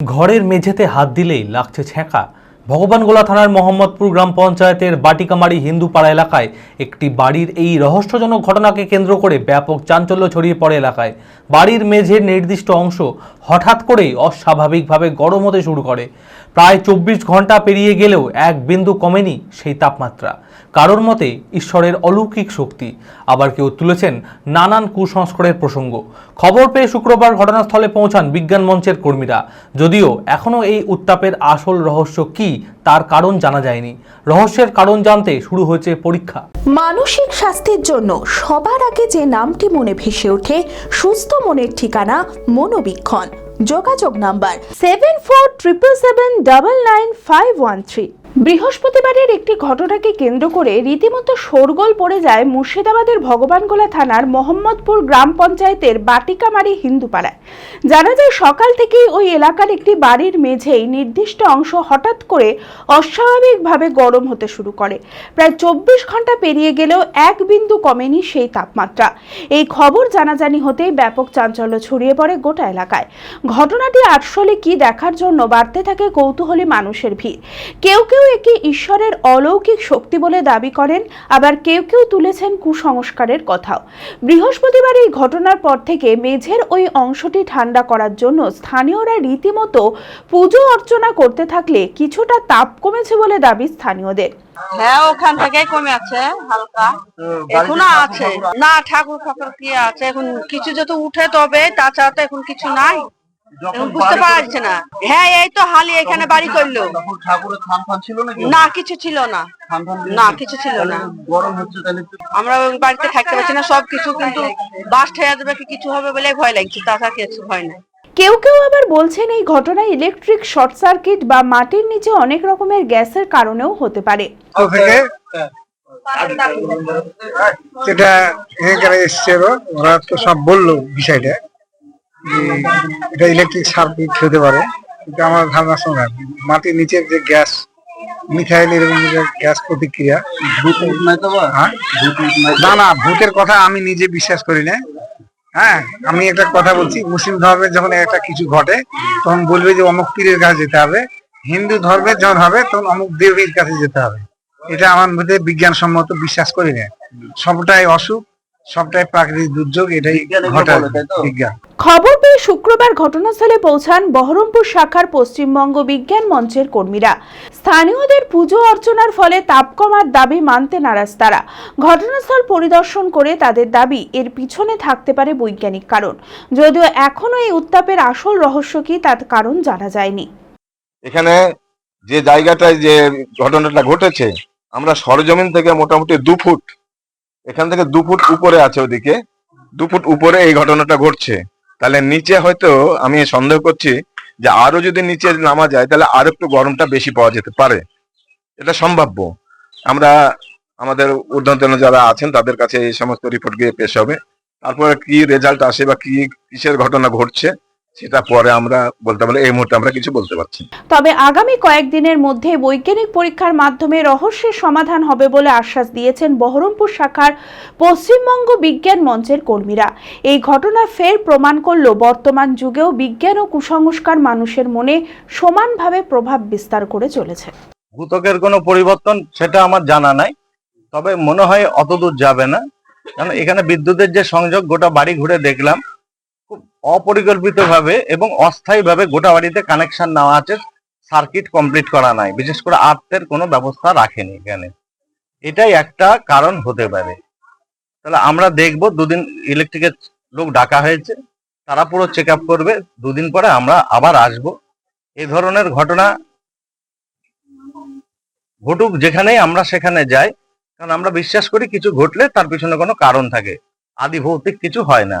ঘরের মেঝেতে হাত দিলেই লাগছে ছ্যাঁকা। ভগবানগোলা থানার মোহাম্মদপুর গ্রাম পঞ্চায়েতের বাটিকামারি হিন্দুপাড়া এলাকায় একটি বাড়ির এই রহস্যজনক ঘটনাকে কেন্দ্র করে ব্যাপক চাঞ্চল্য ছড়িয়ে পড়ে এলাকায়। বাড়ির মেঝের নির্দিষ্ট অংশ হঠাৎ করেই অস্বাভাবিকভাবে গরম হতে শুরু করে। প্রায় চব্বিশ ঘণ্টা পেরিয়ে গেলেও এক বিন্দু কমেনি সেই তাপমাত্রা। কারোর মতে, ঈশ্বরের অলৌকিক শক্তি। আবার কেউ তুলেছেন নানান কুসংস্কারের প্রসঙ্গ। খবর পেয়ে শুক্রবার ঘটনাস্থলে পৌঁছান বিজ্ঞান মঞ্চের কর্মীরা। যদিও এখনও এই উত্তাপের আসল রহস্য কী তার কারণ জানা যায়নি। রহস্যের কারণ জানতে শুরু হয়েছে পরীক্ষা। মানসিক স্বাস্থ্যের জন্য সবার আগে যে নামটি মনে ভেসে ওঠে, সুস্থ মনের ঠিকানা মনোবীক্ষণ। যোগাযোগ number seven four triple seven double nine five one three বৃহস্পতিবারের একটি ঘটনাকে কেন্দ্র করে রীতিমতো শোরগোল পড়ে যায় মুর্শিদাবাদের ভগবানগোলা থানার মোহাম্মদপুর গ্রাম পঞ্চায়েতের বাটিকামারি হিন্দুপাড়ায়। জানা যায়, সকাল থেকেই ওই এলাকার একটি বাড়ির মেঝেই নির্দিষ্ট অংশ হঠাৎ করে অস্বাভাবিকভাবে গরম হতে শুরু করে। প্রায় চব্বিশ ঘণ্টা পেরিয়ে গেলেও এক বিন্দু কমেনি সেই তাপমাত্রা। এই খবর জানাজানি হতেই ব্যাপক চাঞ্চল্য ছড়িয়ে পড়ে গোটা এলাকায়। ঘটনাটি আসলে কি দেখার জন্য বাড়তে থাকে কৌতূহলী মানুষের ভিড়। কেউ কেউ একে ঈশ্বরের অলৌকিক শক্তি বলে দাবি করেন, আবার কেউ কেউ তুলেছেন কুসংস্কারের কথাও। বৃহস্পতিবার এই ঘটনার পর থেকে মেঝের ওই অংশটি ঠান্ডা করার জন্য স্থানীয়রা রীতিমতো পুজো অর্চনা করতে থাকলে কিছুটা তাপ কমেছে বলে দাবি স্থানীয়দের। হ্যাঁ ওখান থেকে কমে আছে, হালকা। এখনও আছে। না ঠাকুর ফাকুর কি আছে? এখন কিছু যত উঠে তবে, তাছাড়া তো এখন কিছু নাই। বুঝতে পারা যাচ্ছে না। হ্যাঁ এই তো হালি এখানে বাড়ি করল। ঠাকুরের থান ফান ছিল নাকি? না কিছু ছিল না। না কিছু ছিল না। গরম হচ্ছে তাহলে আমরা বাড়িতে থাকতে পারছি না সব কিছু কিন্তু বাস ঠেয়া দেবে কি কিছু হবে বলে ভয় লাগছে তাছাড়া কিছু ভয় নাই কেউ কেউ আবার বলছেন এই ঘটনায় ইলেকট্রিক শর্ট সার্কিট বা মাটির নিচে অনেক রকমের গ্যাসের কারণেও হতে পারে। থেকে? এখানকার এসছে ওরা তো সব বলল বিষয়টা। এটা ইলেকট্রিক সার্কিট হতে পারে কিন্তু আমার ধারণার সঙ্গে মাটির নিচের যে গ্যাস মিথাইল এরকম গ্যাস প্রতিক্রিয়া হ্যাঁ? না না ভূতের কথা আমি নিজে বিশ্বাস করি না। হ্যাঁ আমি একটা কথা বলছি মুসলিম ধর্মের যখন একটা কিছু ঘটে তখন বলবে যে অমুক পীরের কাছে যেতে হবে হিন্দু ধর্মের যখন হবে তখন অমুক দেবীর কাছে যেতে হবে। এটা আমার মধ্যে বিজ্ঞানসম্মত বিশ্বাস করি না। সবটাই অসুখ সবটাই প্রাকৃতিক দুর্যোগ এটাই ঘটায়? বিজ্ঞান। খবর পেয়ে শুক্রবার ঘটনাস্থলে পৌঁছান বহরমপুর শাখার পশ্চিমবঙ্গ বিজ্ঞান মঞ্চের কর্মীরা। স্থানীয়দের পুজো অর্চনার ফলে তাপ কমার দাবি মানতে নারাজ তারা। ঘটনাস্থল পরিদর্শন করে তাদের দাবি এর পিছনে থাকতে পারে বৈজ্ঞানিক কারণ। যদিও এখনও এই উত্তাপের আসল রহস্য কি তার কারণ জানা যায়নি। এখানে যে জায়গাটায় যে ঘটনাটা ঘটেছে আমরা সরজমিন থেকে মোটামুটি দু ফুট এখান থেকে দু ফুট উপরে আছে ওদিকে। দু ফুট উপরে এই ঘটনাটা ঘটছে। তাহলে নিচে হয়তো আমি সন্দেহ করছি যে আরও যদি নিচে নামা যায়, তাহলে আরও একটু গরমটা বেশি পাওয়া যেতে পারে। এটা সম্ভাব্য। আমরা আমাদের ঊর্ধ্বতন যারা আছেন, তাদের কাছে এই সমস্ত রিপোর্ট গিয়ে পেশ হবে। তারপরে কি রেজাল্ট আসে বা কি, কিসের ঘটনা ঘটছে সেটা পরে আমরা বলতে পারলে এই মুহূর্তে আমরা কিছু বলতে পারছি তবে আগামী কয়েকদিনের মধ্যে বৈজ্ঞানিক পরীক্ষার মাধ্যমে রহস্যের সমাধান হবে বলে আশ্বাস দিয়েছেন বহরমপুর শাখার পশ্চিমবঙ্গ বিজ্ঞান মঞ্চের কর্মীরা। এই ঘটনা ফের প্রমাণ করল বর্তমান যুগেও বিজ্ঞান ও কুসংস্কার মানুষের মনে সমানভাবে প্রভাব বিস্তার করে চলেছে। ভূতকের কোনো পরিবর্তন সেটা আমার জানা নাই তবে মনে হয় অতদূর যাবে না। কারণ এখানে বিদ্যুতের যে সংযোগ গোটা বাড়ি ঘুরে দেখলাম খুব অপরিকল্পিত ভাবে এবং অস্থায়ী ভাবে গোটা বাড়িতে কানেকশন নেওয়া আছে সার্কিট কমপ্লিট করা নাই। বিশেষ করে আর্থের কোনো ব্যবস্থা রাখেনি এখানে। এটাই একটা কারণ হতে পারে। তাহলে আমরা দেখব দুদিন ইলেকট্রিকের লোক ডাকা হয়েছে, তারা পুরো চেক আপ করবে, দুদিন পরে আমরা আবার আসব। এ ধরনের ঘটনা ঘটুক যেখানেই আমরা সেখানে যাই, কারণ আমরা বিশ্বাস করি কিছু ঘটলে তার পিছনে কোনো কারণ থাকে। আদি ভৌতিক কিছু হয় না।